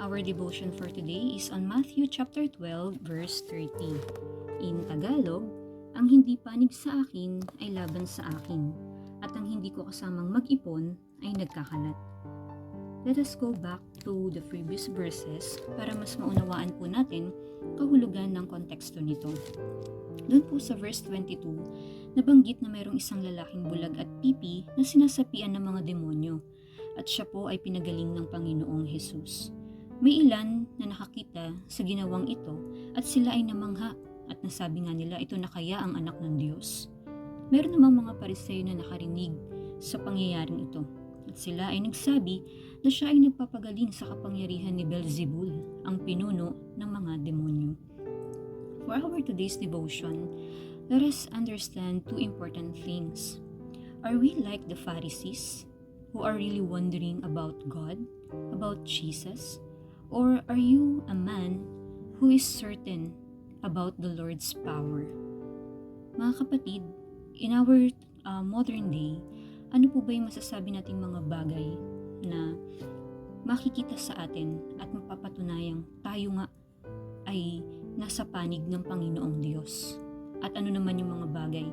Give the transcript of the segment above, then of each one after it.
Our devotion for today is on Matthew chapter 12 verse 30. In Tagalog, ang hindi panig sa akin ay laban sa akin, at ang hindi ko kasamang mag-ipon ay nagkakalat. Let us go back to the previous verses para mas maunawaan po natin kahulugan ng konteksto nito. Doon po sa verse 22, nabanggit na mayroong isang lalaking bulag at pipi na sinasapian ng mga demonyo at siya po ay pinagaling ng Panginoong Hesus. May ilan na nakakita sa ginawang ito at sila ay namangha at nasabi nga nila ito na kaya ang anak ng Diyos. Meron namang mga pariseyo na nakarinig sa pangyayaring ito at sila ay nagsabi na siya ay nagpapagaling sa kapangyarihan ni Belzebul, ang pinuno ng mga demonyo. For our today's devotion, let us understand two important things. Are we like the Pharisees who are really wondering about God, about Jesus? Or are you a man who is certain about the Lord's power? Mga kapatid, in our uh, modern day, ano po ba yung masasabi nating mga bagay na makikita sa atin at mapapatunayang tayo nga ay nasa panig ng Panginoong Diyos? At ano naman yung mga bagay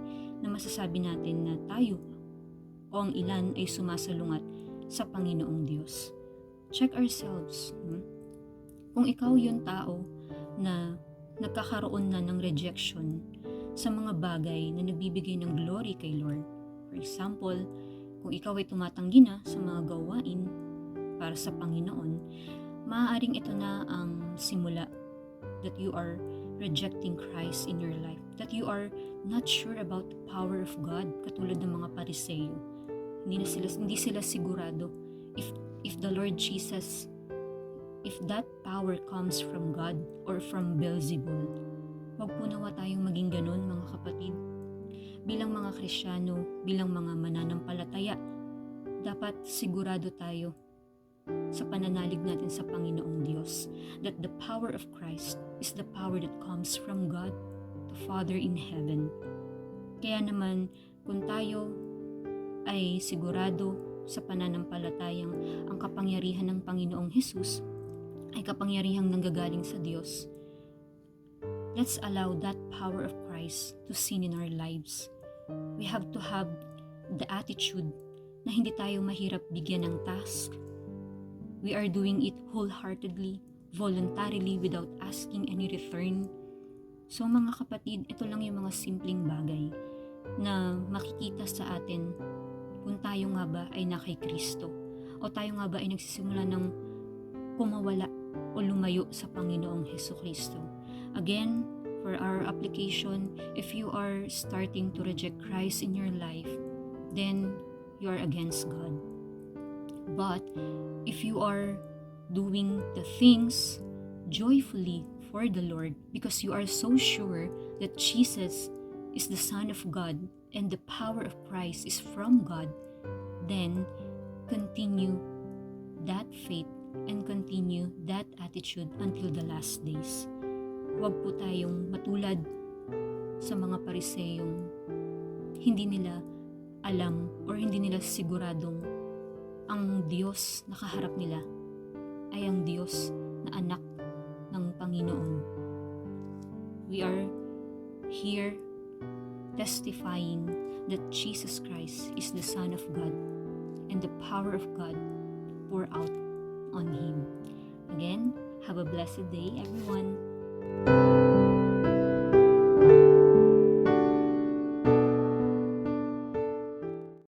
na masasabi natin na tayo o ang ilan ay sumasalungat sa Panginoong Diyos? Check ourselves. Hmm? Kung ikaw yung tao na nagkakaroon na ng rejection sa mga bagay na nagbibigay ng glory kay Lord. For example, kung ikaw ay tumatanggi na sa mga gawain para sa Panginoon, maaaring ito na ang simula that you are rejecting Christ in your life. That you are not sure about the power of God, katulad ng mga pariseyo. Hindi, na sila, hindi sila sigurado if, if the Lord Jesus, if that power comes from God or from Beelzebul. Huwag po nawa tayong maging ganun, mga kapatid. Bilang mga Krisyano, bilang mga mananampalataya, dapat sigurado tayo sa pananalig natin sa Panginoong Diyos that the power of Christ is the power that comes from God, the Father in heaven. Kaya naman, kung tayo ay sigurado sa pananampalatayang ang kapangyarihan ng Panginoong Hesus ay kapangyarihang nanggagaling sa Diyos, let's allow that power of Christ to sin in our lives. We have to have the attitude na hindi tayo mahirap bigyan ng task, We are doing it wholeheartedly, voluntarily, without asking any return. So mga kapatid, ito lang yung mga simpleng bagay na makikita sa atin kung tayo nga ba ay na kay Kristo o tayo nga ba ay nagsisimula ng kumawala o lumayo sa Panginoong Heso Kristo. Again, for our application, if you are starting to reject Christ in your life, then you are against God. But if you are doing the things joyfully for the Lord because you are so sure that Jesus is the Son of God and the power of Christ is from God, then continue that faith and continue that attitude until the last days. Huwag po tayong matulad sa mga pariseyong hindi nila alam or hindi nila siguradong ang Diyos na kaharap nila ay ang Diyos na anak ng Panginoon. We are here testifying that Jesus Christ is the Son of God and the power of God pour out on Him. Again, have a blessed day everyone.